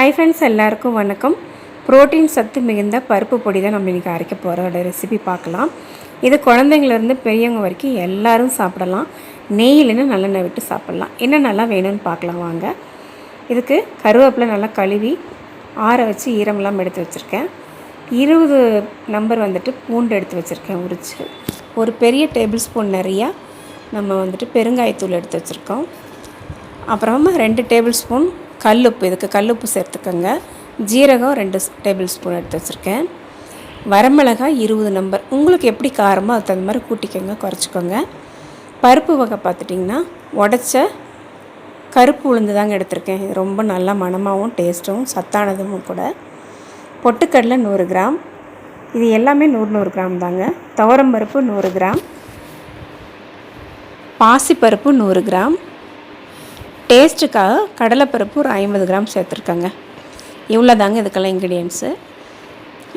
Hi friends எல்லாருக்கும் வணக்கம். Protein சத்து மிகுந்த பருப்பு பொடி தான் நம்ம இன்றைக்கி அரைக்க போகிறோட ரெசிபி பார்க்கலாம். இது குழந்தைங்கள்லேருந்து பெரியவங்க வரைக்கும் எல்லோரும் சாப்பிடலாம். நெய்யிலன்னு நல்லெண்ணெய் விட்டு சாப்பிட்லாம். நல்லா வேணும்னு பார்க்கலாம் வாங்க. இதுக்கு கருவேப்பிலை நல்லா கழுவி ஆற வச்சு ஈரமெல்லாம் எடுத்து வச்சுருக்கேன். இருபது நம்பர் வந்துட்டு பூண்டு எடுத்து வச்சுருக்கேன் உரிச்சு. ஒரு பெரிய டேபிள் ஸ்பூன் நிறையா நம்ம வந்துட்டு பெருங்காயத்தூள் எடுத்து வச்சுருக்கோம். அப்புறமா ரெண்டு டேபிள் ஸ்பூன் கல்லுப்பு இதுக்கு கல்லுப்பு சேர்த்துக்கோங்க. ஜீரகம் ரெண்டு டேபிள் ஸ்பூன் எடுத்து வச்சுருக்கேன். வரமிளகாய் இருபது நம்பர். உங்களுக்கு எப்படி காரமோ அதுக்கு தகுந்த மாதிரி கூட்டிக்கோங்க குறைச்சிக்கோங்க. பருப்பு வகை பார்த்துட்டிங்கன்னா உடச்ச கருப்பு உளுந்து தாங்க எடுத்திருக்கேன். இது ரொம்ப நல்லா மணமாகவும் டேஸ்ட்டும் சத்தானதும் கூட. பொட்டுக்கடலை நூறு கிராம். இது எல்லாமே நூறு நூறு கிராம் தாங்க. துவரம்பருப்பு நூறு கிராம். பாசிப்பருப்பு நூறு கிராம். டேஸ்ட்டுக்காக கடலைப்பருப்பு ஒரு ஐம்பது கிராம் சேர்த்துருக்கேங்க. இவ்வளோ தாங்க இதுக்கெல்லாம் இன்க்ரீடியன்ஸு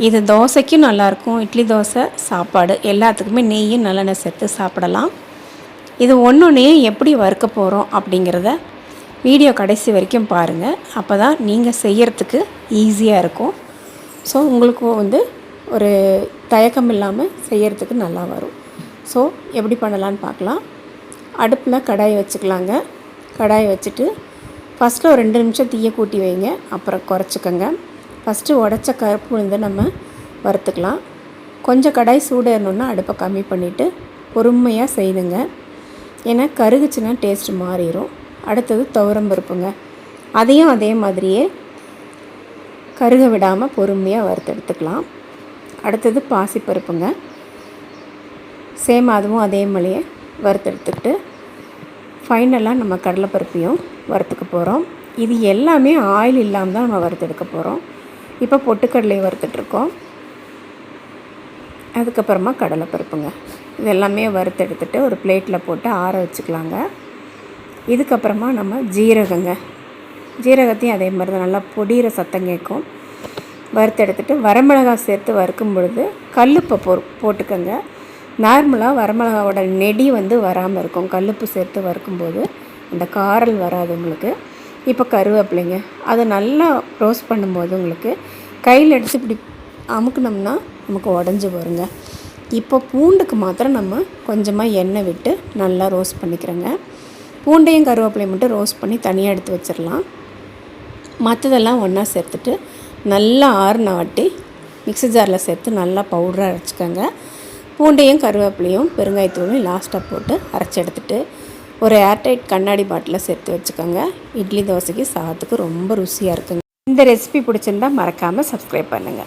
இது தோசைக்கும் நல்லாயிருக்கும். இட்லி தோசை சாப்பாடு எல்லாத்துக்குமே நெய்யும் நல்லெண்ணெய் சேர்த்து சாப்பிடலாம். இது ஒன்றுனையும் எப்படி வறுக்க போகிறோம் அப்படிங்கிறத வீடியோ கடைசி வரைக்கும் பாருங்கள் அப்போ தான் நீங்கள் செய்கிறதுக்கு ஈஸியாக இருக்கும். ஸோ உங்களுக்கும் வந்து ஒரு தயக்கம் இல்லாமல் செய்கிறதுக்கு நல்லா வரும். ஸோ எப்படி பண்ணலான்னு பார்க்கலாம். அடுப்பில் கடாயை வச்சுக்கலாங்க. கடாயை வச்சுட்டு ஃபஸ்ட்டில் ஒரு ரெண்டு நிமிஷம் தீயை கூட்டி வைங்க. அப்புறம் குறைச்சிக்கோங்க. ஃபஸ்ட்டு உடச்ச கருப்பு உளுந்து நம்ம வறுத்துக்கலாம். கொஞ்சம் கடாய் சூடேறணுன்னா அடுப்பை கம்மி பண்ணிவிட்டு பொறுமையாக செய்துங்க. ஏன்னா கருகுச்சுன்னா டேஸ்ட் மாறிடும் அடுத்தது துவரம்பருப்புங்க அதையும் அதே மாதிரியே கருக விடாமல் பொறுமையாக வறுத்தெடுத்துக்கலாம் அடுத்தது பாசிப்பருப்புங்க. சேம் அதுவும் அதே மாதிரியே வறுத்தெடுத்துக்கிட்டு ஃபைனலாக நம்ம கடலைப்பருப்பையும் வறுத்துக்க போகிறோம். இது எல்லாமே ஆயில் இல்லாமல் தான் நம்ம வறுத்தெடுக்க போகிறோம். இப்போ பொட்டுக்கடலையை வறுத்துட்ருக்கோம். அதுக்கப்புறமா கடலைப்பருப்புங்க. இது எல்லாமே வறுத்தெடுத்துட்டு ஒரு பிளேட்டில் போட்டு ஆற வச்சுக்கலாங்க. இதுக்கப்புறமா நம்ம ஜீரகங்க. ஜீரகத்தையும் அதே மாதிரி தான் நல்லா பொடிகிற சத்தம் கேட்கும். வறுத்தெடுத்துட்டு வரமிளகாய் சேர்த்து வறுக்கும் பொழுது கல்லுப்பை போ போட்டுக்கோங்க. நார்மலாக வரமிளகாவோட நெடி வந்து வராமல் இருக்கும். கல்லுப்பு சேர்த்து வறுக்கும்போது அந்த காரல் வராது உங்களுக்கு. இப்போ கருவேப்பிலைங்க. அதை நல்லா ரோஸ்ட் பண்ணும்போது உங்களுக்கு கையில் எடுத்து இப்படி அமுக்குனோம்னா நமக்கு உடஞ்சி வருங்க. இப்போ பூண்டுக்கு மாத்திரம் நம்ம கொஞ்சமாக எண்ணெய் விட்டு நல்லா ரோஸ்ட் பண்ணிக்கிறோங்க. பூண்டையும் கருவேப்பிலையும் மட்டும் ரோஸ்ட் பண்ணி தனியாக எடுத்து வச்சிடலாம் மற்றதெல்லாம் ஒன்றா சேர்த்துட்டு நல்லா ஆறுன வாட்டி மிக்ஸி ஜாரில் சேர்த்து நல்லா பவுடராக அரைச்சிக்கோங்க. பூண்டையும் கருவேப்பிலையும் பெருங்காயத்தூளும் லாஸ்ட்டாக போட்டு அரைச்சி எடுத்துட்டு ஒரு ஏர்டைட் கண்ணாடி பாட்டிலில் சேர்த்து வச்சுக்கோங்க. இட்லி தோசைக்கு சாதத்துக்கு ரொம்ப ருசியாக இருக்குங்க. இந்த ரெசிபி பிடிச்சிருந்தா மறக்காமல் சப்ஸ்கிரைப் பண்ணுங்கள்